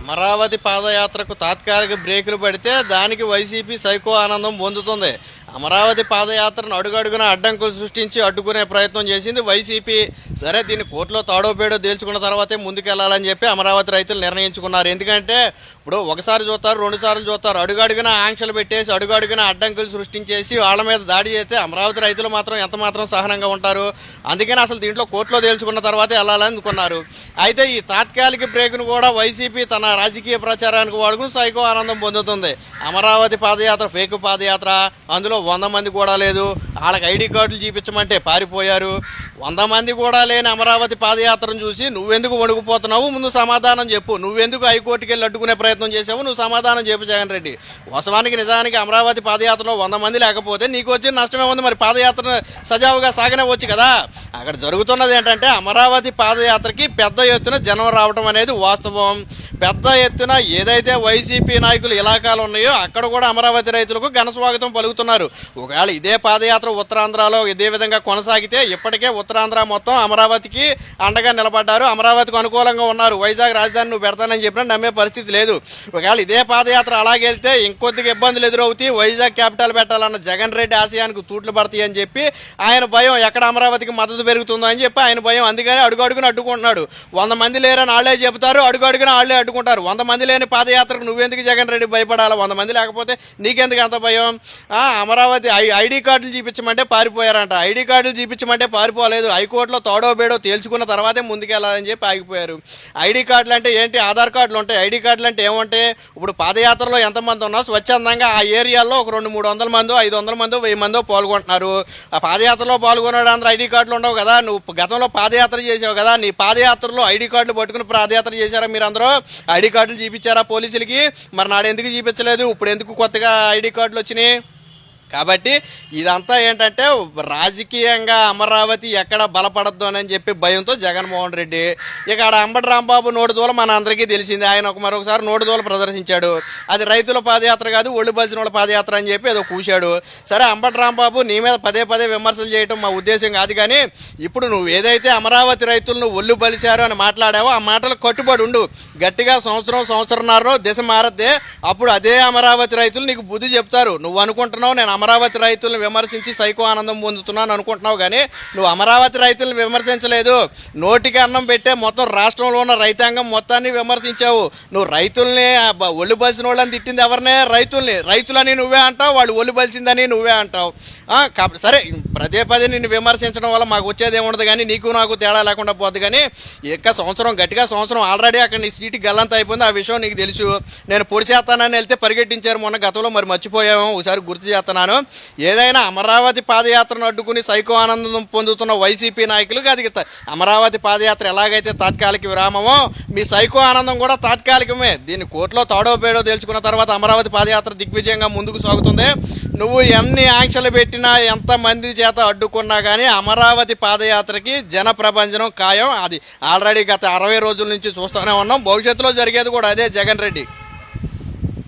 అమరావతి పాదయాత్రకు తాత్కాలిక బ్రేకులు పడితే దానికి వైసీపీ సైకో ఆనందం పొందుతుంది. అమరావతి పాదయాత్రను అడుగడుగున అడ్డంకులు సృష్టించి అడ్డుకునే ప్రయత్నం చేసింది వైసీపీ. సరే దీన్ని కోర్టులో తాడోపేడో తేల్చుకున్న తర్వాతే ముందుకెళ్ళాలని చెప్పి అమరావతి రైతులు నిర్ణయించుకున్నారు. ఎందుకంటే ఇప్పుడు ఒకసారి చూస్తారు రెండుసార్లు చూస్తారు. అడుగడుగున ఆంక్షలు పెట్టేసి అడుగడుగున అడ్డంకులు సృష్టించేసి వాళ్ళ మీద దాడి చేస్తే అమరావతి రైతులు మాత్రం ఎంత మాత్రం సహనంగా ఉంటారు? అందుకని అసలు దీంట్లో కోర్టులో తేల్చుకున్న తర్వాతే వెళ్ళాలని అనుకున్నారు. అయితే ఈ తాత్కాలిక బ్రేక్ను కూడా వైసీపీ తన రాజకీయ ప్రచారానికి వాడుకుని సైకో ఆనందం పొందుతుంది. అమరావతి పాదయాత్ర ఫేక్ పాదయాత్ర అందులో వంద మంది కూడా లేదు. వాళ్ళకి ఐడి కార్డులు చూపించమంటే పారిపోయారు. వంద మంది కూడా లేని అమరావతి పాదయాత్రను చూసి నువ్వెందుకు వణుకుపోతున్నావు? ముందు సమాధానం చెప్పు. నువ్వెందుకు హైకోర్టుకి వెళ్ళి అడ్డుకునే ప్రయత్నం చేసావు నువ్వు సమాధానం చెప్పు జగన్ రెడ్డి. వాస్తవానికి నిజానికి అమరావతి పాదయాత్రలో వంద మంది లేకపోతే నీకు వచ్చిన నష్టమే ఉంది. మరి పాదయాత్ర సజావుగా సాగనవచ్చు కదా? అక్కడ జరుగుతున్నది ఏంటంటే అమరావతి పాదయాత్రకి పెద్ద ఎత్తున జనం రావడం అనేది వాస్తవం. పెద్ద ఎత్తున ఏదైతే వైసీపీ నాయకులు ఇలాకాలు ఉన్నాయో అక్కడ కూడా అమరావతి రైతులకు ఘన స్వాగతం పలుకుతున్నారు. ఒకవేళ ఇదే పాదయాత్ర ఉత్తరాంధ్రలో ఇదే విధంగా కొనసాగితే ఇప్పటికే ఉత్తరాంధ్ర మొత్తం అమరావతికి అండగా నిలబడ్డారు. అమరావతికి అనుకూలంగా ఉన్నారు. వైజాగ్ రాజధాని నువ్వు పెడతానని చెప్పినా నమ్మే పరిస్థితి లేదు. ఒకవేళ ఇదే పాదయాత్ర అలాగే వెళ్తే ఇంకొద్దిగా ఇబ్బందులు ఎదురవుతాయి. వైజాగ్ క్యాపిటల్ పెట్టాలన్న జగన్ రెడ్డి ఆశయానికి తూట్లు పడతాయి అని చెప్పి ఆయన భయం ఎక్కడ అమరావతికి మద్దతు పెరుగుతుందో అని చెప్పి ఆయన భయం. అందుకని అడుగడుగున అడ్డుకుంటున్నాడు. వంద మంది లేరని వాళ్ళే చెబుతారు. అడుగడుగున వాళ్ళే అడ్డుకుంటారు. వంద మంది లేని పాదయాత్రకు నువ్వెందుకు జగన్ రెడ్డి భయపడాలి? వంద మంది లేకపోతే నీకెందుకు అంత భయం? ఆ, అమరావతి ఐడి కార్డులు చూపించమంటే పారిపోయారంట. ఐడి కార్డులు చూపించమంటే పారిపోలేదు. హైకోర్టులో తోడో బేడో తేల్చుకున్న తర్వాతే ముందుకెళ్ళాలని చెప్పి ఆగిపోయారు. ఐడి కార్డులు అంటే ఏంటి? ఆధార్ కార్డులు ఉంటాయి ఐడి కార్డులు అంటే ఏమంటే ఇప్పుడు పాదయాత్రలో ఎంతమంది ఉన్నా స్వచ్ఛందంగా ఆ ఏరియాలో ఒక రెండు మూడు వందల మందో ఐదు వందల మందో వెయ్యి మందో పాల్గొంటున్నారు. ఆ పాదయాత్రలో పాల్గొనడం అందరూ ఐడి కార్డులు ఉండవు కదా. నువ్వు గతంలో పాదయాత్ర చేసావు కదా. నీ పాదయాత్రలో ఐడి కార్డులు పట్టుకుని పాదయాత్ర చేశారా మీరు అందరూ ఐడి కార్డులు చూపించారా పోలీసులకి? మరి నాడు ఎందుకు చూపించలేదు ఇప్పుడు ఎందుకు కొత్తగా ఐడి కార్డులు వచ్చినాయి కాబట్టి ఇదంతా ఏంటంటే రాజకీయంగా అమరావతి ఎక్కడ బలపడద్దు అని చెప్పి భయంతో జగన్మోహన్ రెడ్డి. ఇక ఆడ అంబటి రాంబాబు నోటిదూల మన అందరికీ తెలిసింది. ఆయన ఒక మరొకసారి నోటిదూల ప్రదర్శించాడు. అది రైతుల పాదయాత్ర కాదు ఒళ్ళు బలిచిన వాళ్ళ పాదయాత్ర అని చెప్పి ఏదో కూశాడు. సరే అంబటి రాంబాబు నీ మీద పదే పదే విమర్శలు చేయటం మా ఉద్దేశం కాదు కానీ ఇప్పుడు నువ్వు ఏదైతే అమరావతి రైతులను ఒళ్ళు బలిచారు అని మాట్లాడావో ఆ మాటలకు కట్టుబడి ఉండు. గట్టిగా సంవత్సరం సంవత్సరంన్నర దిశ మారద్దే. అప్పుడు అదే అమరావతి రైతులు నీకు బుద్ధి చెప్తారు. నువ్వు అనుకుంటున్నావు నేను అమరావతి రైతులను విమర్శించి సైకో ఆనందం పొందుతున్నాను అనుకుంటున్నావు కానీ నువ్వు అమరావతి రైతులను విమర్శించలేదు. నోటికి అన్నం పెట్టే మొత్తం రాష్ట్రంలో ఉన్న రైతాంగం మొత్తాన్ని విమర్శించావు. నువ్వు రైతుల్ని ఒళ్ళు బలిసిన వాళ్ళని తిట్టింది ఎవరినే? రైతుల్ని. రైతులని నువ్వే అంటావు వాళ్ళు ఒళ్ళు బలిసిందని నువ్వే అంటావు. కాబట్టి సరే పదే పదే నిన్ను విమర్శించడం వల్ల మాకు వచ్చేది ఏముండదు కానీ నీకు నాకు తేడా లేకుండా పోద్దు కానీ ఇక సంవత్సరం గట్టిగా సంవత్సరం ఆల్రెడీ అక్కడ నీ సీటు గల్లంత అయిపోయింది. ఆ విషయం నీకు తెలుసు. నేను పొడి చేస్తానని వెళ్తే పరిగెట్టించారు మొన్న గతంలో మరి మర్చిపోయాము ఒకసారి గుర్తు చేస్తున్నాను ఏదైనా అమరావతి పాదయాత్రను అడ్డుకుని సైకో ఆనందం పొందుతున్న వైసీపీ నాయకులకు అది అమరావతి పాదయాత్ర ఎలాగైతే తాత్కాలిక విరామమో మీ సైకో ఆనందం కూడా తాత్కాలికమే. దీన్ని కోర్టులో తాడో పేడో తెలుసుకున్న తర్వాత అమరావతి పాదయాత్ర దిగ్విజయంగా ముందుకు సాగుతుంది. నువ్వు ఎన్ని ఆంక్షలు పెట్టినా ఎంతమంది చేత అడ్డుకున్నా కానీ అమరావతి పాదయాత్రకి జన ప్రభంజనం ఖాయం. అది ఆల్రెడీ గత అరవై రోజుల నుంచి చూస్తూనే ఉన్నాం. భవిష్యత్తులో జరిగేది కూడా అదే జగన్ రెడ్డి.